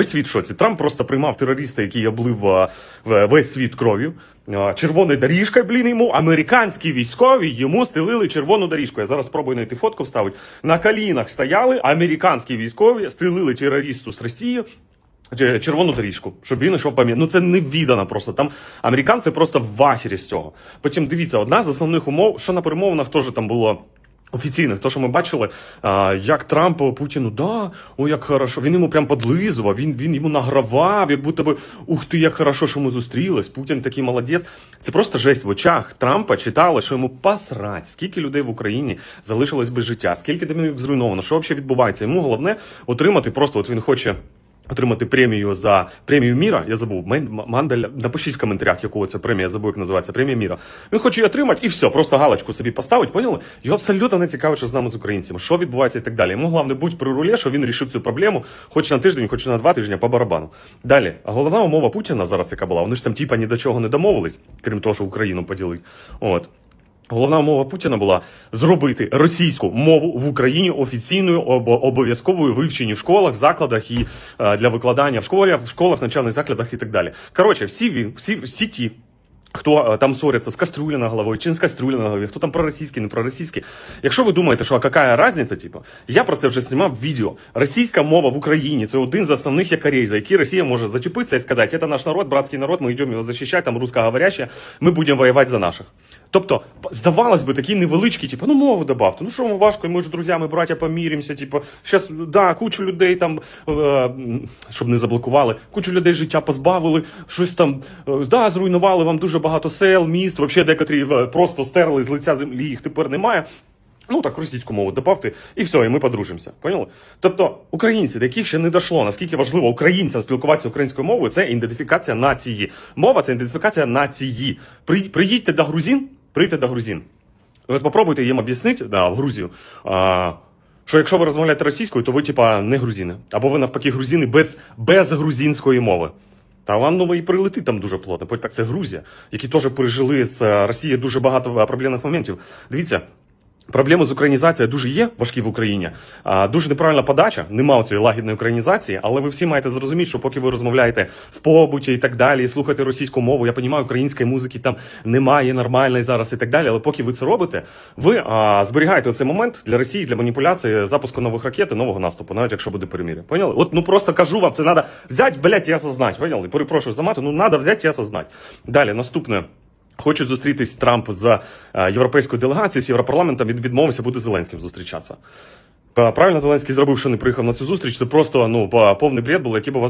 Весь світ в шоці. Трамп просто приймав терориста, який облив весь світ кров'ю. А, Червоною доріжкою, блін, йому американські військові йому стелили червону доріжку. Я зараз спробую знайти фотку вставити. На колінах стояли американські військові, стелили терористу з Росії. Червону доріжку, щоб він йшов пам'ят. Ну це не віддано просто. Там американці просто в вахері з цього. Потім дивіться, одна з основних умов, що на перемовинах теж там було. Офіційних, то, що ми бачили, як Трамп Путіну, да, о, як хорошо. Він йому прям подлизував, він, він йому награвав, як будто би ух ти, як хорошо, що ми зустрілись. Путін такий молодець. Це просто жесть в очах Трампа читали, що йому посрать, скільки людей в Україні залишилось без життя, скільки домівок зруйновано, що взагалі відбувається. Йому головне отримати просто, от він хоче. Отримати премію за премію міра. Я забув. Мандель. Напишіть в коментарях, яку це премія, я забув, як називається. Премія міра. Він хоче її отримати і все, просто галочку собі поставить. Поняли? Його абсолютно не цікаво, що з нами з українцями, що відбувається і так далі. Йому головне будь при рулі, що він рішив цю проблему, хоч на тиждень, хоч на два тижні по барабану. Далі, головна умова Путіна зараз, яка була, вони ж там типа ні до чого не домовились, крім того, що Україну поділить. От. Головна умова Путіна була зробити російську мову в Україні офіційною обо- обов'язковою вивченні в школах, закладах і е, для викладання в школах, в школах, навчальних закладах і так далі. Коротше, всі всі, всі ті. Хто е, там ссориться з кастрюлі на головою, чи не з кастрюлі на голові, хто там проросійський, не проросійський. Якщо ви думаєте, що а яка різниця, типу, я про це вже знімав відео. Російська мова в Україні це один з основних якорей, за які Росія може зачепитися і сказати, це наш народ, братський народ, ми йдемо його захищати, там русскоговорящі, ми будемо воювати за наших. Тобто, здавалось би, такі невеличкі, типу, ну мову добавте, ну що вам важко, ми ж з друзями, браття, поміримося, типу, щас, да, кучу людей там, е, щоб не заблокували, кучу людей життя позбавили, щось там, е, да, зруйнували вам дуже багато сел, міст, взагалі декотрі е, просто стерли з лиця землі, їх тепер немає. Ну так російську мову добавте, і все, і ми подружимося. Поняли? Тобто, українці, до яких ще не дійшло, наскільки важливо українцям спілкуватися українською мовою, це ідентифікація нації. Мова це ідентифікація нації. При, приїдьте до грузин, приїдьте до грузин. От попробуйте їм об'яснити, да, в Грузію. А, що якщо ви розмовляєте російською, то ви, типа, не грузини. Або ви навпаки грузини без, без грузинської мови. Та вам ну, і прилетить там дуже плотно. Бо так це Грузія, які теж пережили з Росії дуже багато е, проблемних моментів. Дивіться. Проблеми з українізацією дуже є важкі в Україні. Дуже неправильна подача, нема цієї лагідної українізації, але ви всі маєте зрозуміти, що поки ви розмовляєте в побуті і так далі, і слухаєте російську мову, я розумію, української музики там немає нормальної зараз і так далі. Але поки ви це робите, ви а, зберігаєте цей момент для Росії для маніпуляції, запуску нових ракет і нового наступу, навіть якщо буде перемір'я. Поняли? От ну просто кажу вам, це треба взяти, блядь, і осознати. Поняли? Перепрошую за мати, ну треба взяти і осознати. Далі, наступне. Хоче зустрітись Трамп з е, європейською делегацією, з європарламентом. Він відмовився буде Зеленським зустрічатися. Е, Правильно Зеленський зробив, що не приїхав на цю зустріч. Це просто ну повний бред було, який би вас.